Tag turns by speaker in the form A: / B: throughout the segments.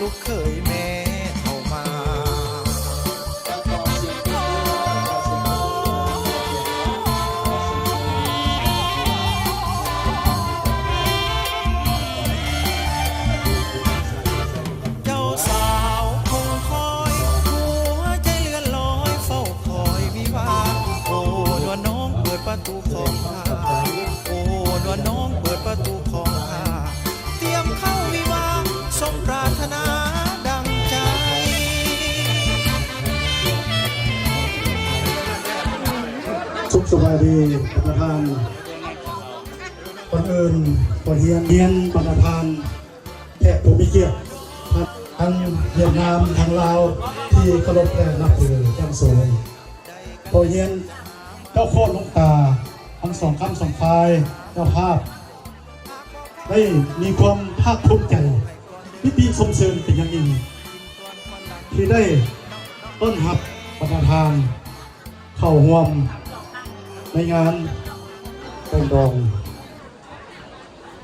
A: ลูกเคยแม่เข้ามาเจ้าสาคงคอยหัวใจเลื่อนลอยเฝ้าคอยวิวาโอ้นวลน้องเปิดประตูของข้าโอ้นวลน้องเปิด สุ
B: ขสวัสดีประธานคนอื่นคนเฮียนเฮียนประธานแขกผู้มีเกียรติทั้งเวียดนามทั้งลาวที่เคารพและนับถืออย่งสูงพอเฮียนเจ้าโคตรลูกตาทั้งสองคำสองพายเจ้าภาพได้มีความภาคภูมิใจพิธีสมเสริญเป็นอย่างยิ่งที่ได้ต้อนรับประธาน เข้าห่วม ในงานเป็นรอง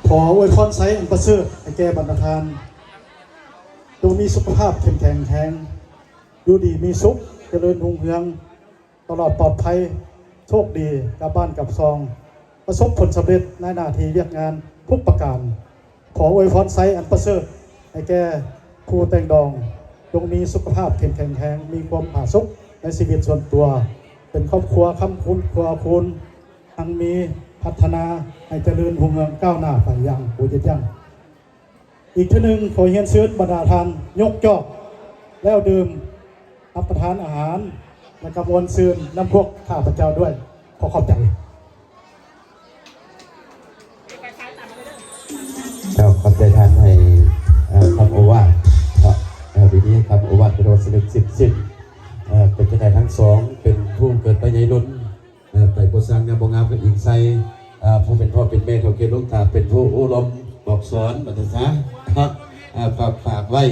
B: ขออวยพรไซส์อันประเสริฐให้แก่บรรดาทานจงมีสุขภาพเข้มแข็งแข็งอยู่ดีมีสุขเจริญรุ่งเรือง ตลอดปลอดภัย โชคดีกลับบ้านกลับซอง ประสบผลสำเร็จในหน้าที่เรียกงานทุกประการ ขออวยพรไซส์อันประเสริฐให้แก่ครูแต่งดองจงมีสุขภาพเข้มแข็งแข็งมีความผาสุกในชีวิตส่วนตัว เป็นครอบครัวคำคุณครัวคุณทั้งมีพัฒนาให้เจริญหุ่งเรืองก้าวหน้าไปอย่างปูจิตยังอีกทีหนึ่งขอเฮียนเชื้อบรรดาทานยกจอก แล้วดื่มรับประทานอาหารและกระบวนซืนน้ำพวกข้าพเจ้าด้วย ขอขอบใจ
C: เราขอบใจท่านให้คำโอวาทเนาะเอ่อปีนี้คำโอวาทเป็นโรสเล็กสิบสิบเอ่อเป็นจะได้ทั้งสองเป็น ผู้เกิดไปในรุ่นเอ่อไปโพสร้างงามบงามกับอิงไซผู้เป็นพ่อเป็นแม่เขาเกลูกตาเป็นผู้อุลมบอกสอนบัตรษาครับเอ่อฝากฝากไว้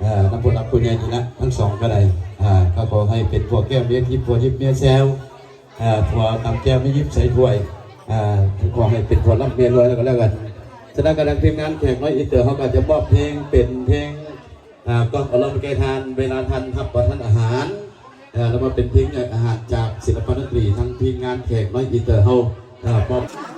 C: เอ่อนำบุญรับคุณยายนี่นะทั้งสองก็ได้อ่าก็ขอให้เป็นพวแก้วเมียทิพย์พวกยิบเมียแซวอ่าพวกทำแก้วไม่ยิบใส่ถ้วยขอให้เป็นพวรับเมียรวยแล้วก็แล้วกันฉะนั้นกำลังทีมงานแขกน้อยอินเตอร์เขาก็จะมอบเพลงเป็นเพลงกล้องอารมณ์เกทานเวลาทันทับประทานอาหาร แล้วมาเป็นเพลงอาหารจากศิลปนตรีทั้งทีมงานแขกน้อยอินเตอร์เฮาอ่า
D: ม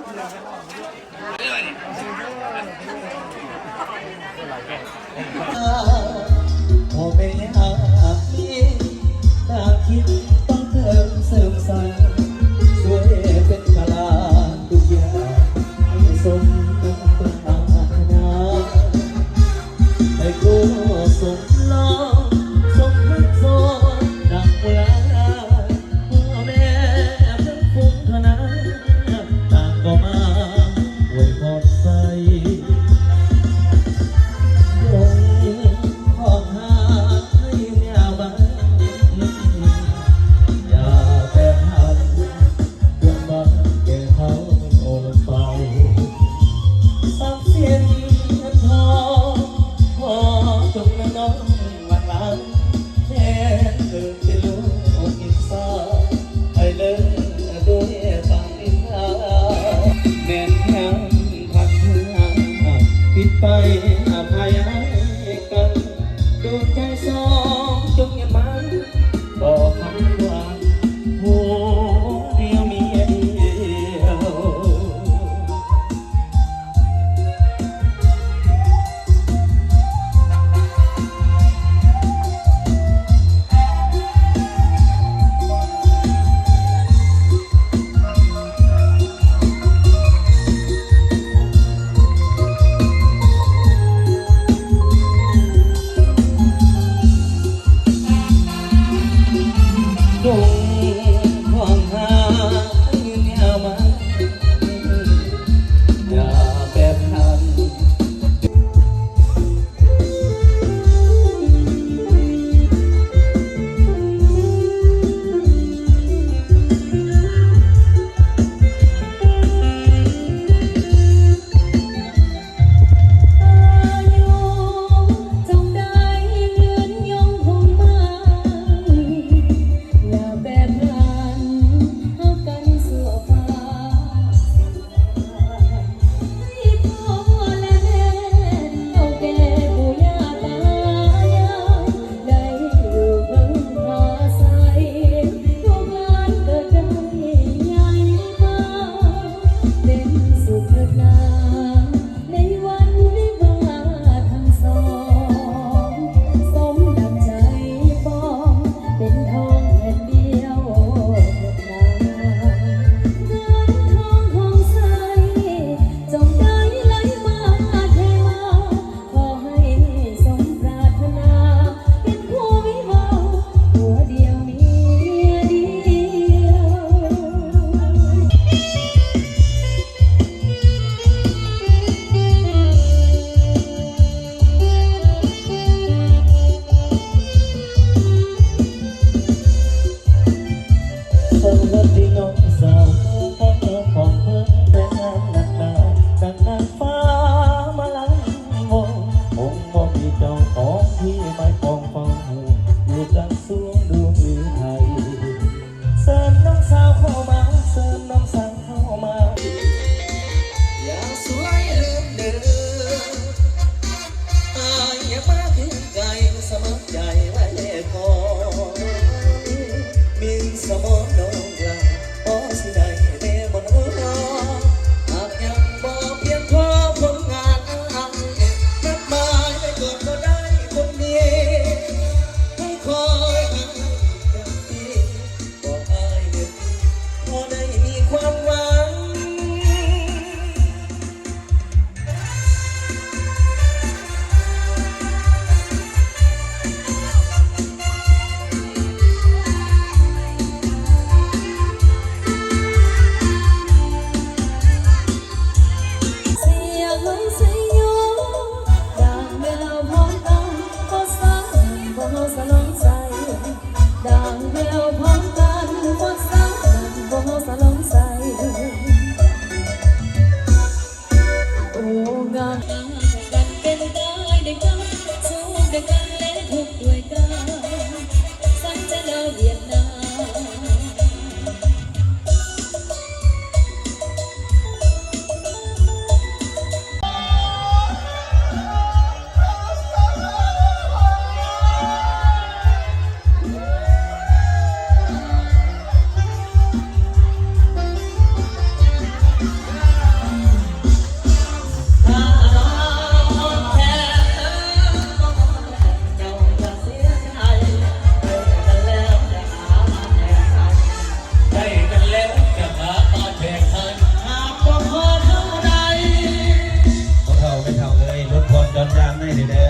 D: night uh, it.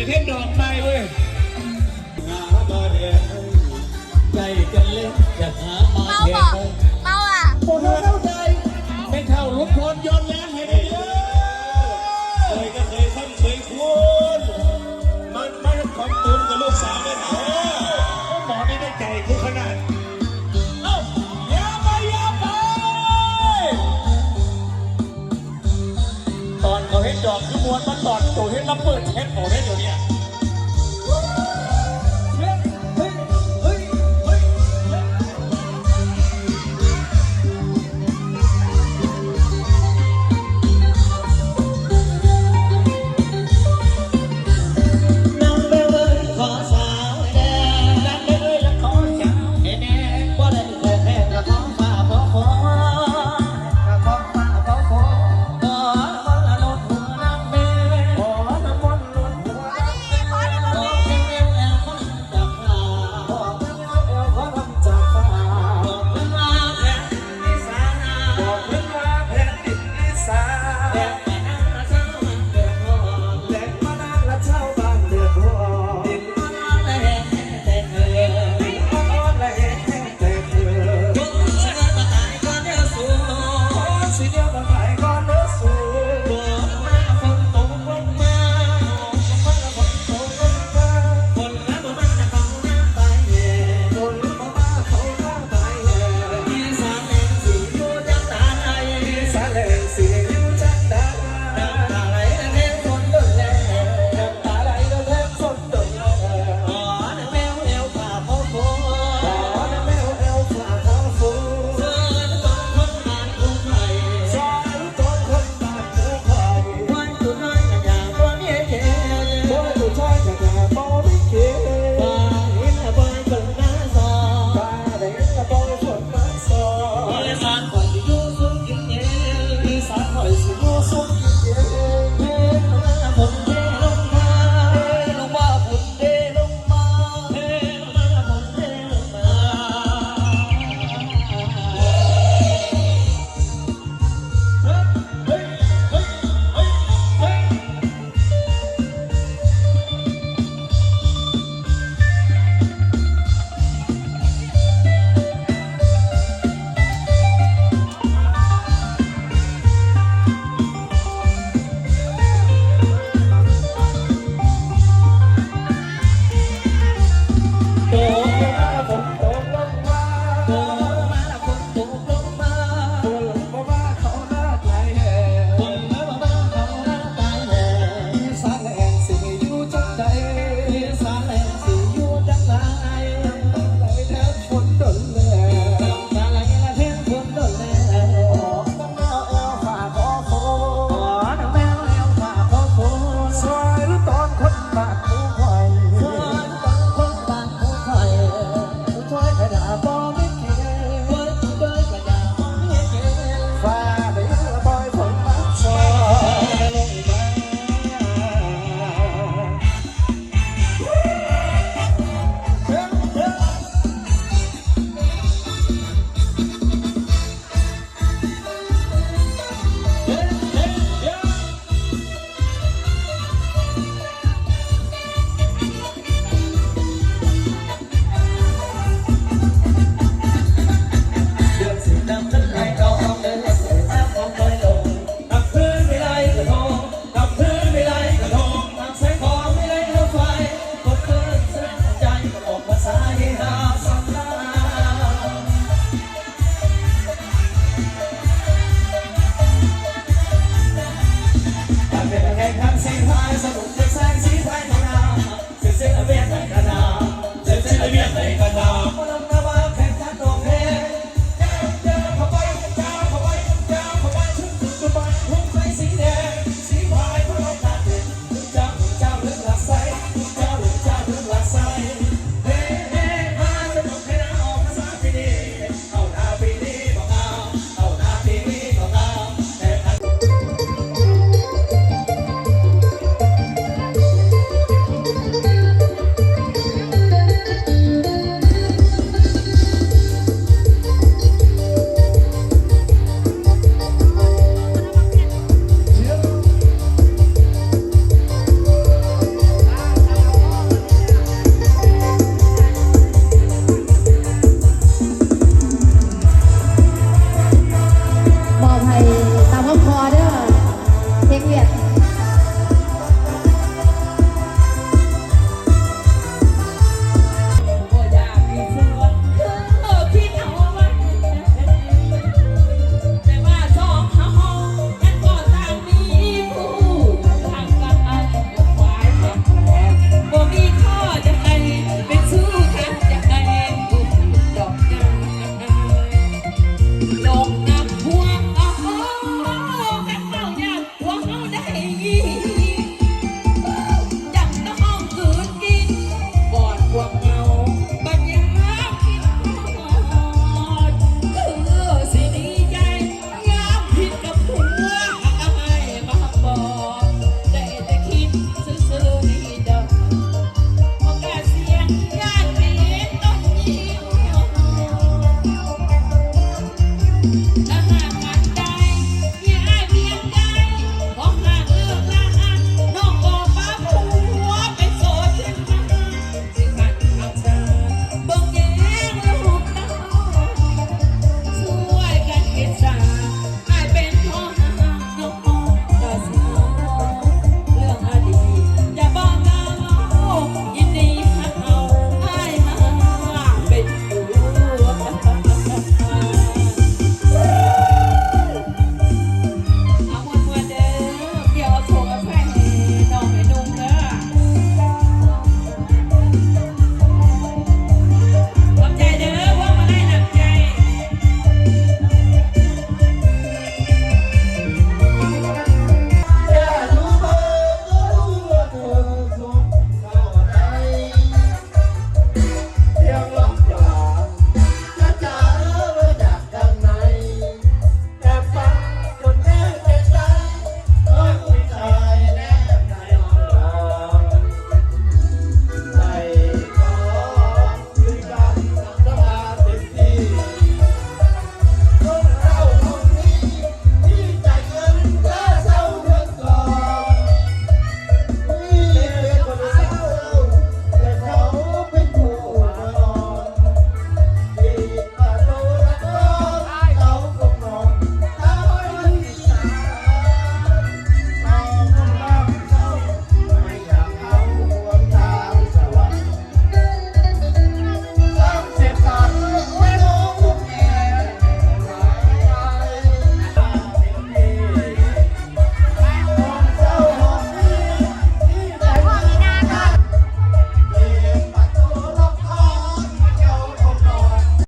D: จะเทศดอกไม้เว้ย
C: หาบ่ได้
D: ใจจะ
C: เล็ก
D: จะหา
E: มาแทน 你先瞅酒店。